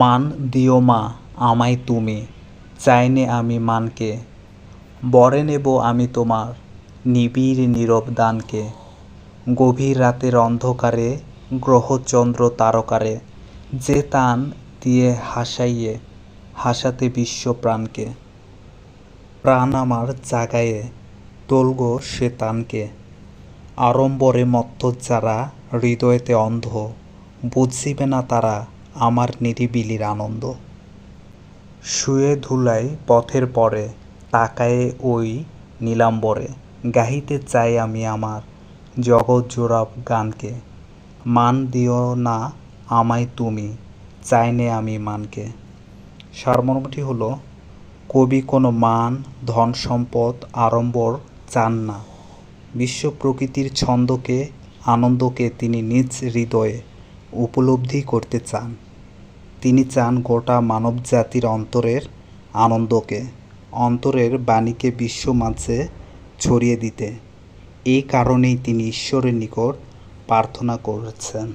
মান দিও মা, আমায় তুমি। চাইনে আমি মানকে, বরে নেব আমি তোমার নিবিড় নীরব দানকে। গভীর রাতের অন্ধকারে, গ্রহচন্দ্র তারকারে, যে তান দিয়ে হাসাইয়ে, হাসাতে বিশ্ব প্রাণকে। প্রাণ আমার জাগায়ে, তোলগো সে তানকে। আড়ম্বরে মত্ত যারা হৃদয়তে অন্ধ, বুঝিবে না তারা আমার নিরিবিলির আনন্দ। শুয়ে ধুলাই পথের পরে, তাকায়ে ওই নীলাম্বরে। গাহিতে চাই আমি আমার জগৎ জোড়া গানকে। মান দিও না আমায় তুমি, চাইনে আমি মানকে। সারমর্মটি হলো, কবি কোনো মান, ধন সম্পদ, আড়ম্বর চান না। বিশ্ব প্রকৃতির ছন্দকে, আনন্দকে তিনি নিজ হৃদয়ে উপলব্ধি করতে চান। তিনি চান গোটা মানব জাতির অন্তরের আনন্দকে, অন্তরের বাণীকে বিশ্ব মাঝে ছড়িয়ে দিতে। এই কারণেই তিনি ঈশ্বরের নিকট প্রার্থনা করেছেন।